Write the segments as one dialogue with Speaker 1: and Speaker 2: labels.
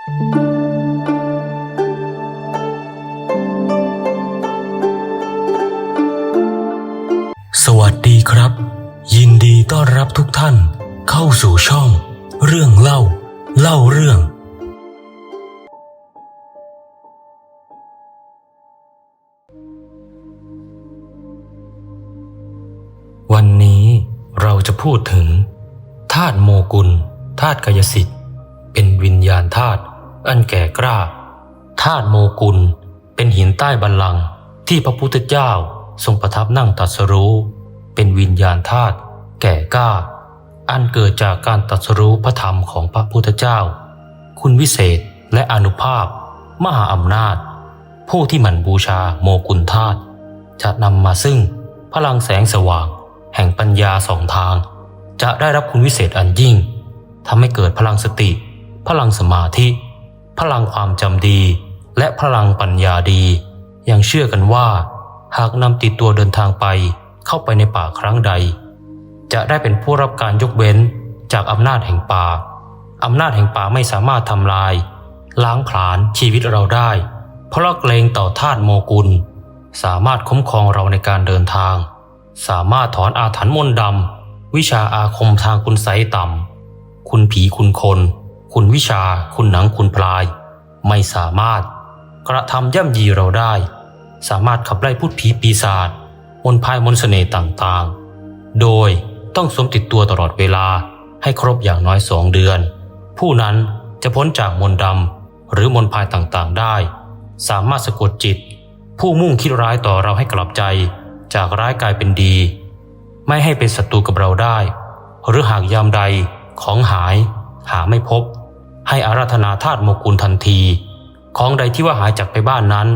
Speaker 1: สวัสดีครับ ยินดีต้อนรับทุกท่านเข้าสู่ช่อง เรื่องเล่า เล่าเรื่อง วันนี้เราจะพูดถึงธาตุโมกุลธาตุกายสิทธิ์ เป็นวิญญาณธาตุอันแก่กล้าธาตุโมกุลเป็นหินใต้บัลลังที่พระพุทธเจ้าทรงประทับนั่งตรัสรู้ เป็นวิญญาณธาตุแก่กล้า อันเกิดจากการตรัสรู้พระธรรมของพระพุทธเจ้า คุณวิเศษและอนุภาพ มหาอำนาจ ผู้ที่หมั่นบูชาโมกุลธาตุจะนำมาซึ่งพลังแสงสว่าง แห่งปัญญาสองทาง จะได้รับคุณวิเศษอันยิ่งทำให้เกิดพลังสติ พลังสมาธิ พลังความจำดี และพลังปัญญาดี ยังเชื่อกันว่า หากนำติดตัวเดินทางไปเข้าไปในป่าครั้งใด จะได้เป็นผู้รับการยกเว้นจากอำนาจแห่งป่าอำนาจแห่งป่าไม่สามารถทำลาย ล้างผลาญชีวิตเราได้ เพราะเราเกรงต่อธาตุโมกุล สามารถคุ้มครองเราในการเดินทาง สามารถถอนอาถรรพ์มนต์ดำวิชาอาคมทางคุณไสยต่ำ คุณผีคุณคน คุณวิชาคุณหนังคุณพลาย ไม่สามารถ กระทำย่ำยีเราได้ สามารถขับไล่พูดผีปีศาจมนพายมนเสน่ห์ต่างๆ โดยต้องสวมติดตัวตลอดเวลาให้ครบอย่างน้อยสองเดือน ผู้นั้นจะพ้นจากมนดำหรือมนพายต่างๆได้ สามารถสะกดจิต ผู้มุ่งคิดร้ายต่อเราให้กลับใจ จากร้ายกลายเป็นดี ไม่ให้เป็นศัตรูกับเราได้ หรือหากยามใดของหายหาไม่พบ ให้อาราธนาธาตุโมกุลทันที ของใดที่ว่าหายจากไปบ้านนั้น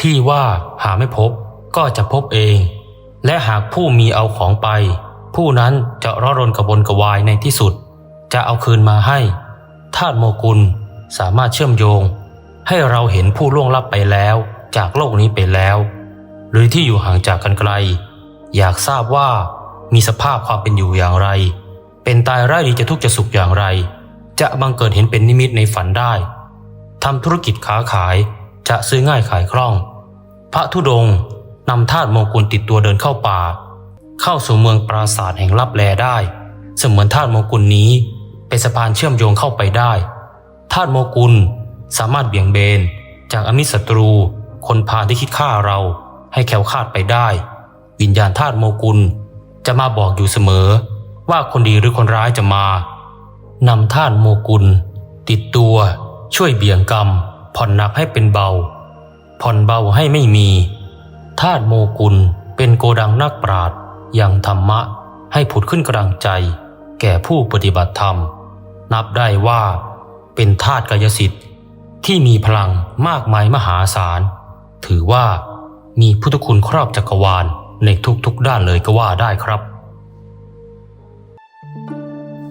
Speaker 1: ที่ว่าหาไม่พบก็จะพบเอง และหากผู้มีเอาของไป ผู้นั้นจะร้อนรนกระวนกระวายในที่สุด จะเอาคืนมาให้ธาตุโมกุลสามารถเชื่อมโยง ให้เราเห็นผู้ล่วงลับไปแล้ว จากโลกนี้ไปแล้ว หรือที่อยู่ห่างจากกันไกล อยากทราบว่ามีสภาพความเป็นอยู่อย่างไร เป็นตายไร้ดีจะทุกข์จะสุขอย่างไร จะบังเกิดเห็นเป็นนิมิตในฝันได้ทำธุรกิจค้าขายจะซื้อง่ายขายคล่อง พระธุดงนำธาตุมงกุลติดตัวเดินเข้าป่า เข้าสู่เมืองปราสาทแห่งลับแลได้ เสมือนธาตุมงกุลนี้เป็นสะพานเชื่อมโยงเข้าไปได้ธาตุโมกุลสามารถเบี่ยงเบน จากอมิตรศัตรู คนพาที่คิดฆ่าเรา ให้แคล้วคลาดไปได้ วิญญาณธาตุโมกุลจะมาบอกอยู่เสมอ ว่าคนดีหรือคนร้ายจะมา นำธาตุโมกุล ติดตัวช่วยเบี่ยงกรรม ผ่อนหนักให้เป็นเบา ผ่อนเบาให้ไม่มีธาตุโมกุลเป็นโกดังนักปราดอยังธรรมะให้ผุดขึ้นกลางใจ แก่ผู้ปฏิบัติธรรม นับได้ว่าเป็นธาตุกายสิทธิ์ที่มีพลังมากมายมหาศาล ถือว่ามีพุทธคุณครอบจักรวาลในทุกๆด้านเลยก็ว่าได้ครับ